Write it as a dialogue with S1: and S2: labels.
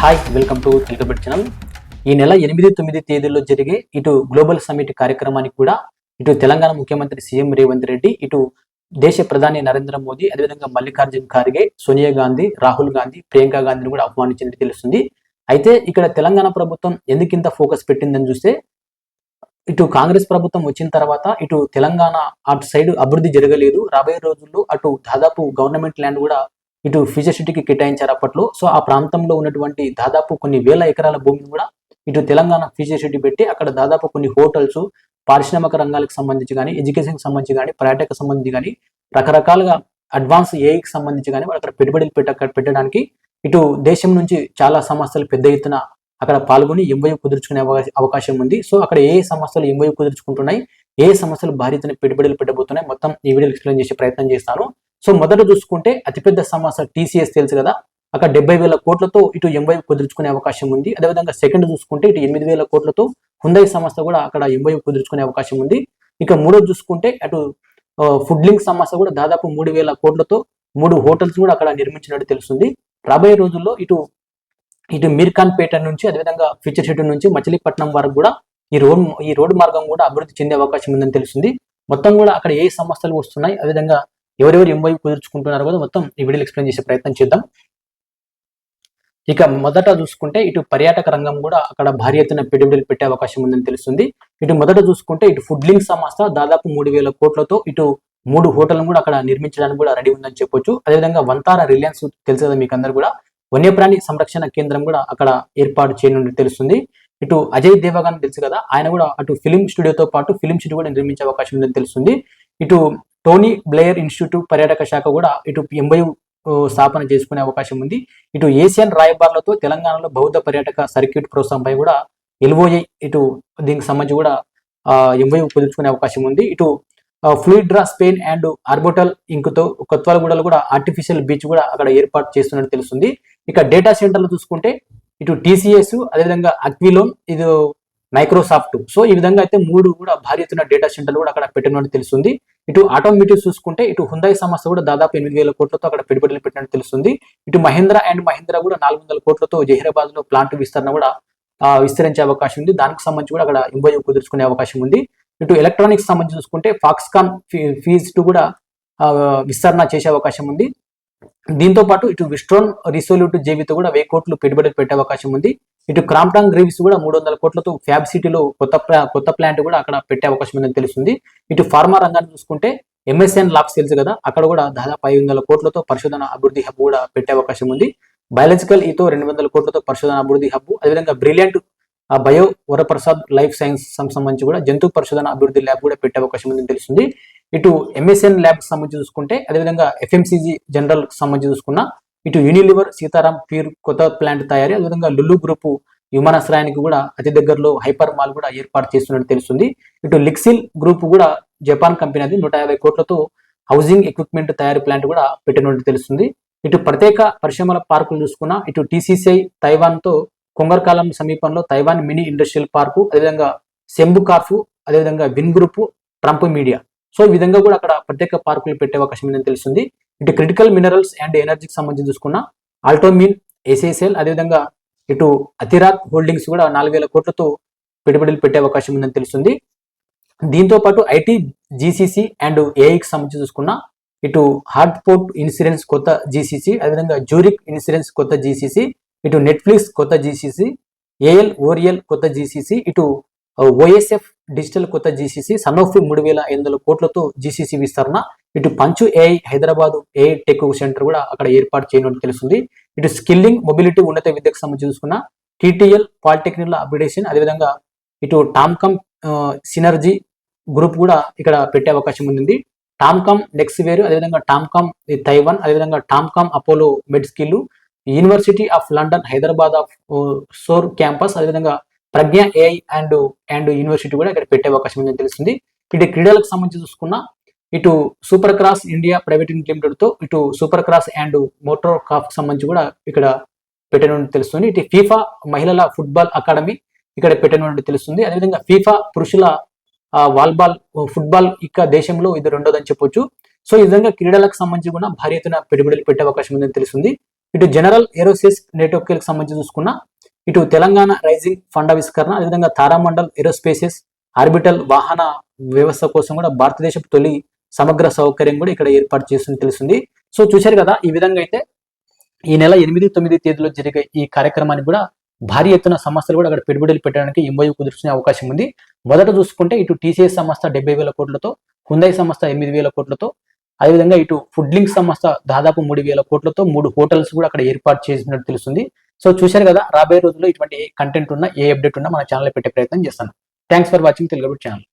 S1: Hi welcome to తెలుగుబెట్ channel. ఈ నెల ఎనిమిది తొమ్మిది తేదీల్లో జరిగే ఇటు గ్లోబల్ సమిట్ కార్యక్రమానికి కూడా ఇటు తెలంగాణ ముఖ్యమంత్రి సీఎం రేవంత్ రెడ్డి ఇటు దేశ ప్రధాని నరేంద్ర మోదీ అదేవిధంగా మల్లికార్జున్ ఖార్గే సోనియా గాంధీ రాహుల్ గాంధీ ప్రియాంక గాంధీని కూడా ఆహ్వానించినట్టు తెలుస్తుంది. అయితే ఇక్కడ తెలంగాణ ప్రభుత్వం ఎందుకింత ఫోకస్ పెట్టిందని చూస్తే ఇటు కాంగ్రెస్ ప్రభుత్వం వచ్చిన తర్వాత ఇటు తెలంగాణ అటు సైడ్ అభివృద్ధి జరగలేదు. రాబోయే రోజుల్లో అటు దాదాపు గవర్నమెంట్ ల్యాండ్ కూడా ఇటు ఫ్యూచర్ సిటీకి కేటాయించారు అప్పట్లో. సో ఆ ప్రాంతంలో ఉన్నటువంటి దాదాపు కొన్ని వేల ఎకరాల భూమిని కూడా ఇటు తెలంగాణ ఫ్యూచర్ సిటీ పెట్టి అక్కడ దాదాపు కొన్ని హోటల్స్ పారిశ్రామిక రంగాలకు సంబంధించి కానీ ఎడ్యుకేషన్కి సంబంధించి కానీ పర్యాటక సంబంధించి కానీ రకరకాలుగా అడ్వాన్స్ ఏఐకి సంబంధించి కానీ వాళ్ళు అక్కడ పెట్టుబడులు పెట్ట పెట్టడానికి ఇటు దేశం నుంచి చాలా సంస్థలు పెద్ద ఎత్తున అక్కడ పాల్గొని ఎంవైపు కుదుర్చుకునే అవకాశం ఉంది. సో అక్కడ ఏ సంస్థలు ఎంవైపు కుదుర్చుకుంటున్నాయి ఏ సంస్థలు భారీ పెట్టుబడులు పెట్టబోతున్నాయి మొత్తం ఈ వీడియో ఎక్స్ప్లెయిన్ చేసే ప్రయత్నం చేస్తాను. సో మొదట చూసుకుంటే అతిపెద్ద సమస్య టీసీఎస్ తెలుసు కదా. అక్కడ డెబ్బై వేల కోట్లతో ఇటు ఎంవైపు కుదుర్చుకునే అవకాశం ఉంది. అదేవిధంగా సెకండ్ చూసుకుంటే ఇటు ఎనిమిది వేల కోట్లతో హుందై సంస్థ కూడా అక్కడ ఎంవైపు కుదుర్చుకునే అవకాశం ఉంది. ఇక మూడోది చూసుకుంటే అటు ఫుడ్ లింక్ సంస్థ కూడా దాదాపు మూడు వేల కోట్లతో మూడు హోటల్స్ కూడా అక్కడ నిర్మించినట్టు తెలుస్తుంది. రాబోయే రోజుల్లో ఇటు ఇటు మీర్ఖాన్ పేట నుంచి అదేవిధంగా ఫ్యూచర్ సిటీ నుంచి మచిలీపట్నం వరకు కూడా ఈ రోడ్ ఈ రోడ్డు మార్గం కూడా అభివృద్ధి చెందే అవకాశం ఉందని తెలుస్తుంది. మొత్తం కూడా అక్కడ ఏ సంస్థలు వస్తున్నాయి అదేవిధంగా ఎవరెవరు ఎంవై కుదుర్చుకుంటున్నారో కూడా మొత్తం ఈ వీడియోలో ఎక్స్ప్లెయిన్ చేసే ప్రయత్నం చేద్దాం. ఇక మొదట చూసుకుంటే ఇటు పర్యాటక రంగం కూడా అక్కడ భారీ ఎత్తున పెట్టుబడులు పెట్టే అవకాశం ఉందని తెలుస్తుంది. ఇటు మొదట చూసుకుంటే ఇటు ఫుడ్ లింక్ సంస్థ దాదాపు మూడు వేల కోట్లతో ఇటు మూడు హోటల్ కూడా అక్కడ నిర్మించడానికి కూడా రెడీ ఉందని చెప్పొచ్చు. అదేవిధంగా వంతార రిలయన్స్ తెలుసు కదా మీకు అందరు కూడా. వన్యప్రాణి సంరక్షణ కేంద్రం కూడా అక్కడ ఏర్పాటు చేయనున్నట్టు తెలుస్తుంది. ఇటు అజయ్ దేవగన్ తెలుసు కదా ఆయన కూడా అటు ఫిలిం స్టూడియోతో పాటు ఫిలిం సిటీ కూడా నిర్మించే అవకాశం ఉందని తెలుస్తుంది. ఇటు టోనీ బ్లేయర్ ఇన్స్టిట్యూట్ పర్యాటక శాఖ కూడా ఇటు ఎంబై స్థాపన చేసుకునే అవకాశం ఉంది. ఇటు ఏషియన్ రాయబార్లతో తెలంగాణలో బౌద్ధ పర్యాటక సర్క్యూట్ ప్రోత్సాహంపై కూడా ఎల్ఓఐ ఇటు దీనికి సంబంధించి కూడా ఎంవై కుదుర్చుకునే అవకాశం ఉంది. ఇటు ఫ్లూయిడ్రా స్పెయిన్ అండ్ ఆర్బోటల్ ఇంకుతో కొత్తవాలగూడలో కూడా ఆర్టిఫిషియల్ బీచ్ కూడా అక్కడ ఏర్పాటు చేస్తున్నట్టు తెలుస్తుంది. ఇక డేటా సెంటర్లు చూసుకుంటే ఇటు టీసీఎస్ అదేవిధంగా అక్విలోన్ ఇది మైక్రోసాఫ్ట్. సో ఈ విధంగా అయితే మూడు కూడా భారీ ఎత్తున డేటా సెంటర్లు కూడా అక్కడ పెట్టినట్టు తెలుస్తుంది. ఇటు ఆటోమోటివ్ చూసుకుంటే ఇటు హుందాయి సంస్థ కూడా దాదాపు ఎనిమిది వేల కోట్లతో అక్కడ పెట్టుబడులు పెట్టినట్టు తెలుస్తుంది. ఇటు మహేంద్ర అండ్ మహేంద్ర కూడా నాలుగు వందల కోట్లతో జహీరాబాద్లో ప్లాంట్ విస్తరణ కూడా విస్తరించే అవకాశం ఉంది. దానికి సంబంధించి కూడా అక్కడ ఎంబోయూ కుదుర్చుకునే అవకాశం ఉంది. ఇటు ఎలక్ట్రానిక్స్ సంబంధించి చూసుకుంటే ఫాక్స్కాన్ ఫీజ్ టు కూడా విస్తరణ చేసే అవకాశం ఉంది. దీంతో పాటు ఇటు విస్ట్రోన్ రిసోల్యూట్ జేబీతో కూడా వెయ్యి కోట్లు పెట్టుబడులు పెట్టే అవకాశం ఉంది. ఇటు క్రాంప్టాంగ్ గ్రీవ్స్ కూడా మూడు వందల కోట్లతో ఫ్యాబ్ సిటీలో కొత్త కొత్త ప్లాంట్ కూడా అక్కడ పెట్టే అవకాశం ఉందని తెలుస్తుంది. ఇటు ఫార్మా రంగాన్ని చూసుకుంటే ఎంఎస్ఎన్ లాబ్స్ తెలుసు కదా అక్కడ కూడా దాదాపు ఐదు వందల కోట్లతో పరిశోధన అభివృద్ధి హబ్ కూడా పెట్టే అవకాశం ఉంది. బయాలజికల్ ఈతో రెండు వందల కోట్లతో పరిశోధన అభివృద్ధి హబ్ అదేవిధంగా brilliant bio Varaprasad life science సంబంధించి కూడా జంతు పరిశోధన అభివృద్ధి ల్యాబ్ కూడా పెట్టే అవకాశం ఉందని తెలుస్తుంది. ఇటు ఎంఎస్ఎన్ ల్యాబ్ సంబంధించి చూసుకుంటే అదేవిధంగా ఎఫ్ఎంసీజీ జనరల్ సంబంధించి చూసుకున్న ఇటు యూనిలివర్ సీతారాం ప్యూర్ కొత్త ప్లాంట్ తయారీ అదేవిధంగా లుల్లు గ్రూప్ విమానాశ్రయానికి కూడా అతి దగ్గరలో హైపర్ మాల్ కూడా ఏర్పాటు చేస్తున్నట్టు తెలుస్తుంది. ఇటు లిక్సిల్ గ్రూప్ కూడా జపాన్ కంపెనీ అది నూట యాభై కోట్లతో హౌసింగ్ ఎక్విప్మెంట్ తయారీ ప్లాంట్ కూడా పెట్టినట్టు తెలుస్తుంది. ఇటు ప్రత్యేక పరిశ్రమల పార్కులు చూసుకున్న ఇటు టీసీసీఐ తైవాన్తో కొంగర్కాలం సమీపంలో తైవాన్ మినీ ఇండస్ట్రియల్ పార్కు అదేవిధంగా సెంబు కార్ఫు అదేవిధంగా Vingroup Trump media. So ఈ విధంగా కూడా అక్కడ ప్రత్యేక పార్కులు పెట్టే అవకాశం ఉందని తెలుస్తుంది. ఇటు క్రిటికల్ మినరల్స్ అండ్ ఎనర్జీకి సంబంధించి చూసుకున్న ఆల్టోమిన్ ఏసీఎస్ఎల్ అదేవిధంగా ఇటు అతిరాత్ హోల్డింగ్స్ కూడా నాలుగు వేల కోట్లతో పెట్టుబడులు పెట్టే అవకాశం ఉందని తెలుస్తుంది. దీంతో పాటు ఐటీ జీసీసీ అండ్ ఏఐకి సంబంధించి చూసుకున్న ఇటు హార్ట్ పోర్ట్ ఇన్సూరెన్స్ కొత్త జీసీసీ అదేవిధంగా జూరిక్ ఇన్సూరెన్స్ కొత్త జీసీసీ ఇటు నెట్ఫ్లిక్స్ కొత్త జీసీసీ ఏఎల్ ఓరియల్ కొత్త జీసీసీ ఇటు ఓఎస్ఎఫ్ డిజిటల్ కొత్త జీసీసీ ఆఫ్ మూడు వేల ఐదు వందల కోట్లతో జీసీసీ విస్తరణ ఇటు పంచు AI Hyderabad AI tech centre కూడా అక్కడ ఏర్పాటు చేయనున్నట్టు తెలుస్తుంది. ఇటు స్కిల్లింగ్ మొబిలిటీ ఉన్నత విద్యకు సంబంధించి చూసుకున్న టీటీఎల్ పాలిటెక్నిక్ అప్గ్రేడేషన్ అదేవిధంగా ఇటు టామ్కమ్ సినర్జీ గ్రూప్ కూడా ఇక్కడ పెట్టే అవకాశం ఉంది టామ్కామ్ నెక్స్ట్ వేరు అదేవిధంగా టామ్కామ్ తైవాన్ అదేవిధంగా TOMCOM Apollo med skill university of London Hyderabad offshore campus అదేవిధంగా Pragna AI and and university కూడా ఇక్కడ పెట్టే అవకాశం ఉందని తెలుస్తుంది. ఇటు క్రీడలకు సంబంధించి చూసుకున్న ఇటు సూపర్ క్రాస్ ఇండియా ప్రైవేట్ లిమిటెడ్తో ఇటు సూపర్ క్రాస్ అండ్ మోటార్ కాఫ్ సంబంధించి కూడా ఇక్కడ పెట్టనున్నట్టు తెలుస్తుంది. ఇటు ఫీఫా మహిళల ఫుట్బాల్ అకాడమీ ఇక్కడ పెట్టనున్నట్టు తెలుస్తుంది. అదేవిధంగా ఫీఫా పురుషుల వాల్బాల్ ఫుట్బాల్ ఇక దేశంలో ఇది రెండోదని చెప్పొచ్చు. సో ఈ విధంగా క్రీడలకు సంబంధించి కూడా భారీ ఎత్తున పెట్టుబడులు పెట్టే అవకాశం ఉందని తెలుస్తుంది. ఇటు జనరల్ ఏరోస్పేస్ నెట్వర్క్ సంబంధించి చూసుకున్న ఇటు తెలంగాణ రైజింగ్ ఫండ్ ఆవిష్కరణ అదేవిధంగా తారామండల్ ఏరోస్పేసెస్ ఆర్బిటల్ వాహన వ్యవస్థ కోసం కూడా భారతదేశపు తొలి సమగ్ర సౌకర్యం కూడా ఇక్కడ ఏర్పాటు చేస్తుంది తెలుస్తుంది. సో చూశారు కదా ఈ విధంగా అయితే ఈ నెల ఎనిమిది తొమ్మిది తేదీలో జరిగే ఈ కార్యక్రమానికి కూడా భారీ ఎత్తున సంస్థలు కూడా అక్కడ పెట్టుబడులు పెట్టడానికి ఎంఓయూ కుదుర్చుకునే అవకాశం ఉంది. మొదట చూసుకుంటే ఇటు టీసీఎస్ సంస్థ డెబ్బై వేల కోట్లతో హుందై సంస్థ ఎనిమిది వేల కోట్లతో అదేవిధంగా ఇటు ఫుడ్ లింక్ సంస్థ దాదాపు మూడు వేల కోట్లతో మూడు హోటల్స్ కూడా అక్కడ ఏర్పాటు చేసినట్టు తెలుస్తుంది. సో చూశారు కదా రాబోయే రోజుల్లో ఇటువంటి కంటెంట్ ఉన్న ఏ అప్డేట్ ఉన్నా మన ఛానల్ పెట్టే ప్రయత్నం చేస్తాను. Thanks for watching Telugu channel.